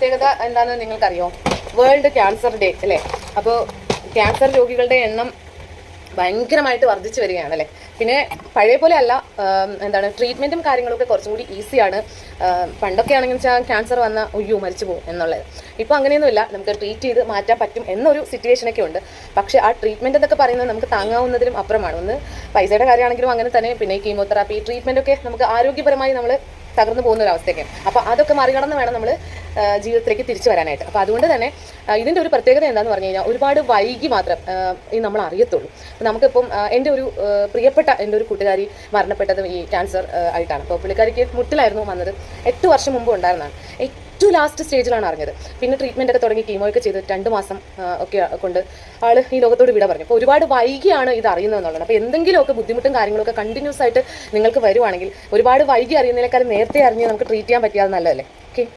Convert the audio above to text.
പ്രത്യേകത എന്താണെന്ന് നിങ്ങൾക്കറിയോ? വേൾഡ് ക്യാൻസർ ഡേ അല്ലേ? അപ്പോൾ ക്യാൻസർ രോഗികളുടെ എണ്ണം ഭയങ്കരമായിട്ട് വർദ്ധിച്ചു വരികയാണ് അല്ലേ? പിന്നെ പഴയ പോലെ അല്ല എന്താണ് ട്രീറ്റ്മെന്റും കാര്യങ്ങളൊക്കെ കുറച്ചും കൂടി ഈസിയാണ് പണ്ടൊക്കെ ആണെങ്കിൽ വെച്ചാൽ ക്യാൻസർ വന്ന ഒയ്യോ മരിച്ചു പോകും എന്നുള്ളത്. ഇപ്പോൾ അങ്ങനെയൊന്നുമില്ല നമുക്ക് ട്രീറ്റ് ചെയ്ത് മാറ്റാൻ പറ്റും എന്നൊരു സിറ്റുവേഷനൊക്കെ ഉണ്ട്. പക്ഷേ ആ ട്രീറ്റ്മെന്റ് എന്നൊക്കെ പറയുന്നത് നമുക്ക് താങ്ങാവുന്നതിലും അപ്പുറമാണ്. ഒന്ന് പൈസയുടെ കാര്യമാണെങ്കിലും അങ്ങനെ തന്നെ പിന്നെ കീമോതെറാപ്പി ട്രീറ്റ്മെന്റൊക്കെ നമുക്ക് ആരോഗ്യപരമായി നമ്മൾ തകർന്നു പോകുന്ന ഒരു അവസ്ഥയൊക്കെ അപ്പോൾ അതൊക്കെ മറികടന്ന് വേണം നമ്മൾ ജീവിതത്തിലേക്ക് തിരിച്ചു വരാനായിട്ട്. അപ്പോൾ അതുകൊണ്ട് തന്നെ ഇതിന്റെ ഒരു പ്രത്യേകത എന്താണെന്ന് പറഞ്ഞു കഴിഞ്ഞാൽ ഒരുപാട് വൈകി മാത്രം ഇത് നമ്മൾ അറിയത്തുള്ളൂ. നമുക്കിപ്പം എന്റെ ഒരു പ്രിയപ്പെട്ട എന്റെ ഒരു കൂട്ടുകാരി മരണപ്പെട്ടത് ഈ ക്യാൻസർ ആയിട്ടാണ്. അപ്പോൾ പുള്ളിക്കാരിക്ക് മുട്ടിലായിരുന്നു വന്നത്. എട്ട് വർഷം മുമ്പ് ഉണ്ടായിരുന്നതാണ്. ഏറ്റവും ലാസ്റ്റ് സ്റ്റേജിലാണ് അറിഞ്ഞത്. പിന്നെ ട്രീറ്റ്മെന്റ് ഒക്കെ തുടങ്ങി കീമോ ഒക്കെ ചെയ്ത് രണ്ട് മാസം ഒക്കെ കൊണ്ട് ആൾ ഈ ലോകത്തോട് വിട പറഞ്ഞു. അപ്പോൾ ഒരുപാട് വൈകിയാണ് ഇത് അറിയുന്നത് എന്നുള്ളത്. അപ്പോൾ എന്തെങ്കിലുമൊക്കെ ബുദ്ധിമുട്ടും കാര്യങ്ങളൊക്കെ കണ്ടിന്യൂസ് ആയിട്ട് നിങ്ങൾക്ക് വരുവാണെങ്കിൽ ഒരുപാട് വൈകി അറിയുന്നതിനേക്കാൾ നേരത്തെ അറിഞ്ഞ് നമുക്ക് ട്രീറ്റ് ചെയ്യാൻ പറ്റിയാൽ നല്ലതല്ലേ?